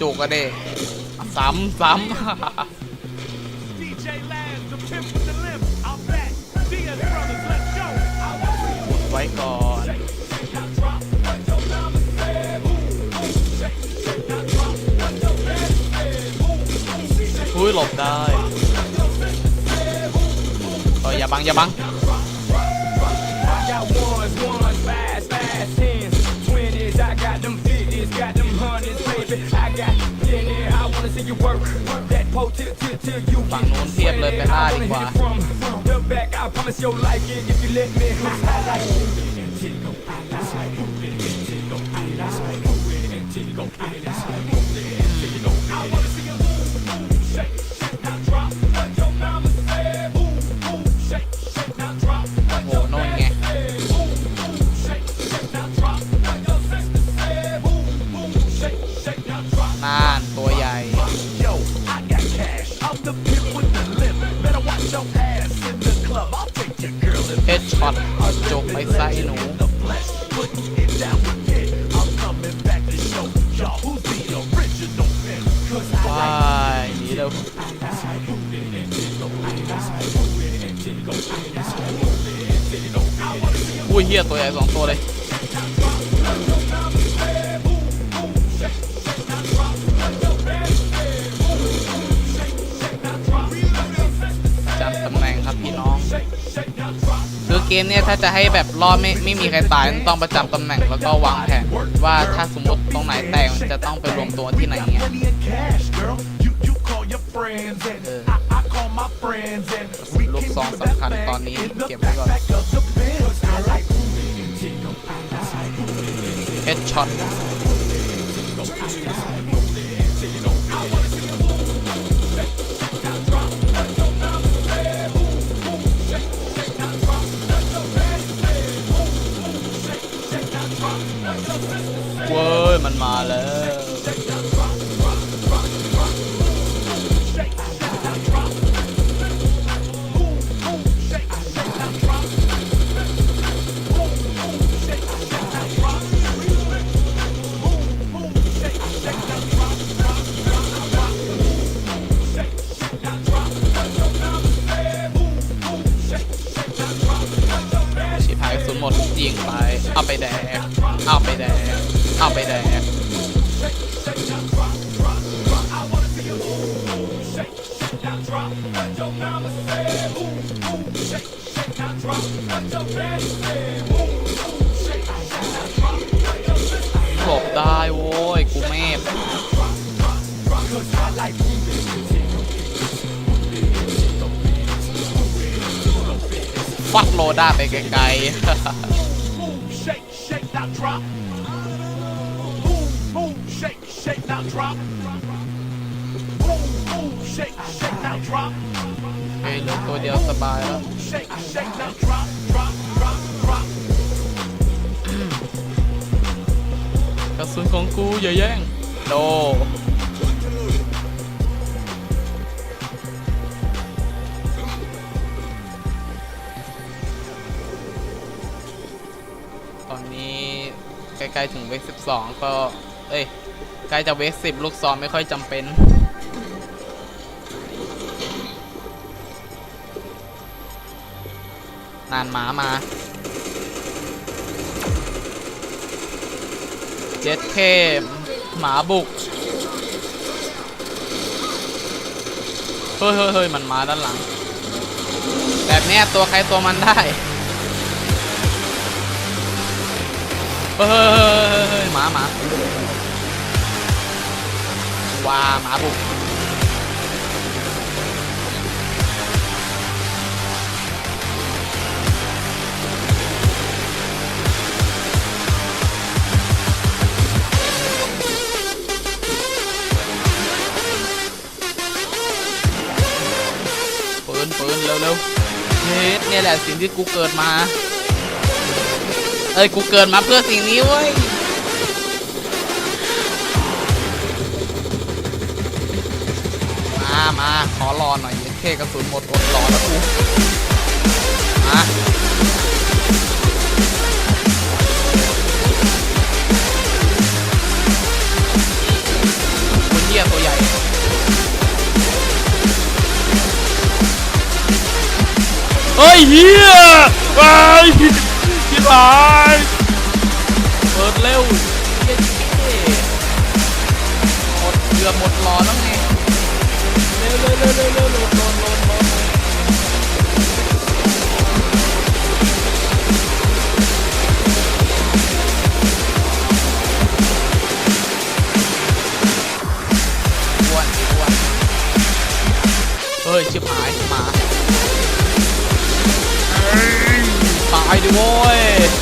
จุกอะเด้ซ้ำซ้ำไว้ก่อนอุ้ยหลบได้เอออย่าบังอย่าบัง I wanna see you work, work that pole till till till you ฝั่งนู้นเทียบเลยไปล่าดีกว่า from the back. I promise you'll like it if you let me. I like it. I ยเฮียตัวใหญ่สองตัวเลยจำตำแหน่งครับพี่น้องคือเกมเนี้ยถ้าจะให้แบบรอดไม่ไม่มีใครตายต้องประจำตำแหน่งแล้วก็วางแผนว่าถ้าสมมติตรงไหนแตกมันจะต้องไปรวมตัวที่ไหนเงี้ยลูกซองสำคัญตอนนี้เก็บไว้ก่อน ช็อตเว้ยมันมาแล้ว ยิงไป เอาไปแดกเอาไปแดกเอาไปแดก ฟักโลด้าไปไกลๆเฮ้ยเหลือตัวเดียวสบายแล้วกระสุนของกูอย่าแย่งโด ล้ถึงเวก12ก็ เอ้ย ใกล้จะเวก10ลูกซองไม่ค่อยจำเป็น นานหมามา เจ็ดเคหมาบุกเฮ้ยเฮ้ยเฮ้ยมันมาด้านหลัง แบบนี้ตัวใครตัวมันได้ เฮ้ยเฮ้เฮ้เฮ้หมาหมาว้าหมาบุกปืนปืนเร็วเร็วเฮ้ยนี่แหละสิ่งที่กูเกิดมา เอ้ยกูเกินมาเพื่อสิ่งนี้เว้ยมามาขอรอหน่อยเท่กระสุนหมดอดรอแล้วกูมาคนเหี้ยตัวใหญ่เฮ้ยเฮียไปคิดไป อบหมดรอแล้วไงเร็วเร็วเร็วเร็วเร็วเร็วโดนโดนโดนอ้วนอ้วนเฮ้ยชิบหายหมาตายดิโว้ย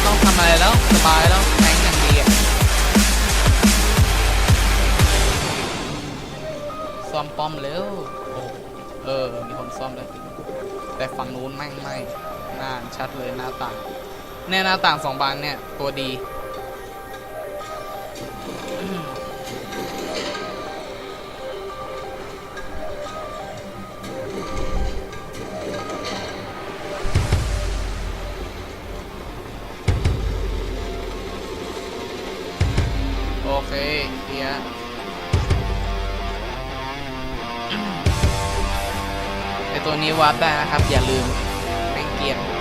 ไม่ต้องทำอะไรแล้วสบายแล้วแข็งอย่างดีอะซ่อมป้อมเร็วโอ้เออ มีคนซ่อมเลย แต่ฝั่งนู้นแม่งไม่น่าชัดเลยหน้าต่างเนี่ยหน้าต่างสองบานเนี่ย ตัวดี อืมโอเฮียไอตัวนี้วาร์ปได้นะครับ อย่าลืมแม่งเกียร์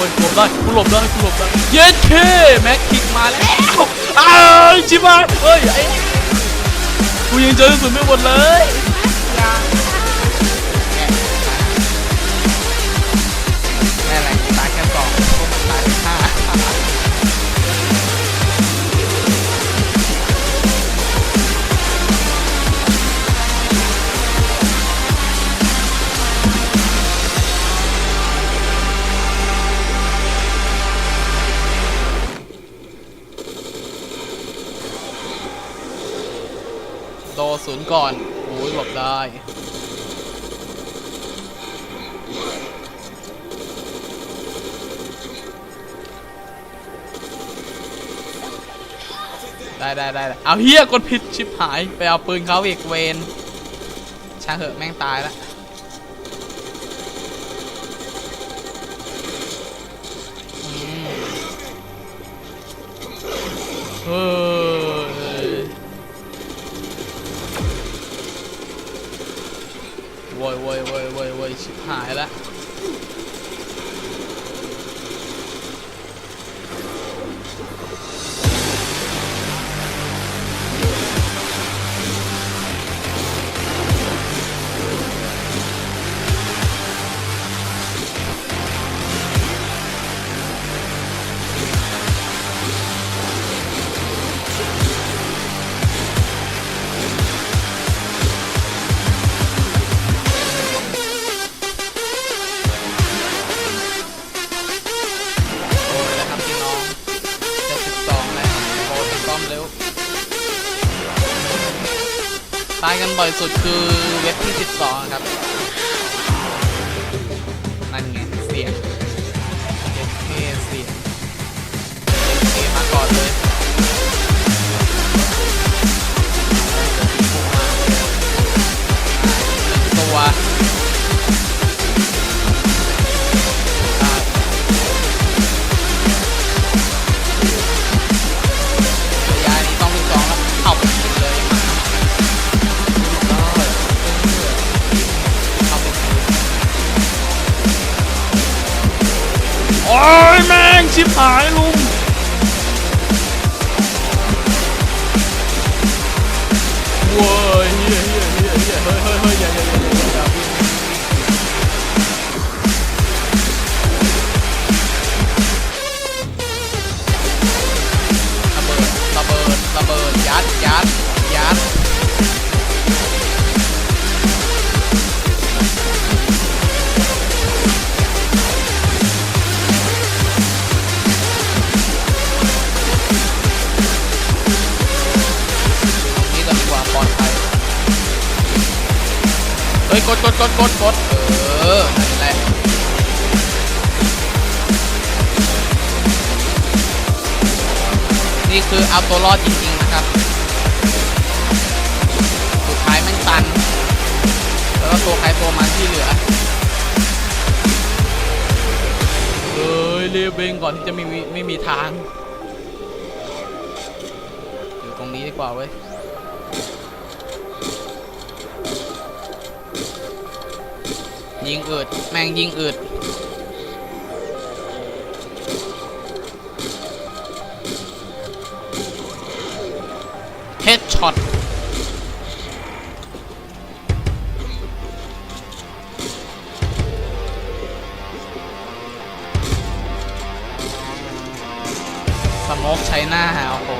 ว้ยหลบได้กูหลบได้กูหลบได้เย็ดเคแม็กคิกมาแล้วอ้าวชิบหายเฮ้ยไอ้กูยังเจอสุดไม่หมดเลย ศูนย์ก่อน โอ้ยหลบได้ได้ ได้ได้ได้เอาเฮียกดผิดชิบหาย ไปเอาปืนเขาอีกเวนช่างเหอะแม่งตายแล้วอืมเฮ้ย หายละ ตายกันบ่อยสุดคือเว็บที่ 12 ครับ นั่นไงเสียง ม่ เฮ้ยกดกดกดกดกดเออนั่นแหละนี่คือเอาตัวรอดจริงๆนะครับ สุดท้ายแม่งตัน แล้วก็ตัวใครตัวมันที่เหลือเฮ้ยเรียบเร่งก่อนที่จะไม่มีไม่มีทาง อยู่ตรงนี้ดีกว่าเว้ย ยิงอืดแม่งยิงอืดเฮดช็อตสโมกใช้หน้าโอ้โห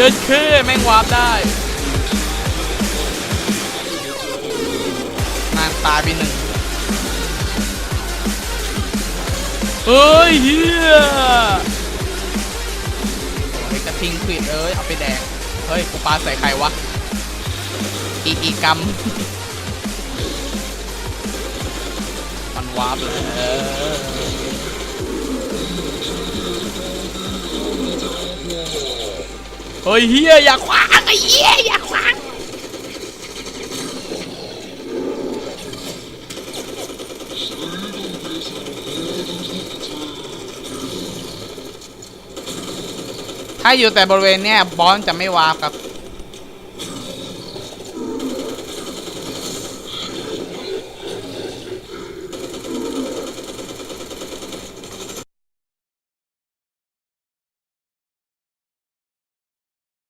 เย็นเคแม่งวาร์ปได้นานตายไปหนึ่งเฮ้ยเฮียโอ้กระทิงขวิดเอ้ยเอาไปแดกเฮ้ยกูปาใส่ใครวะอีอีกรรมมันวาร์ปเลยเออ เฮ้ยเฮียอย่าขวางไอ้เฮียอย่าขวางถ้าอยู่แต่บริเวณเนี้ยบอสจะไม่วาร์ปครับ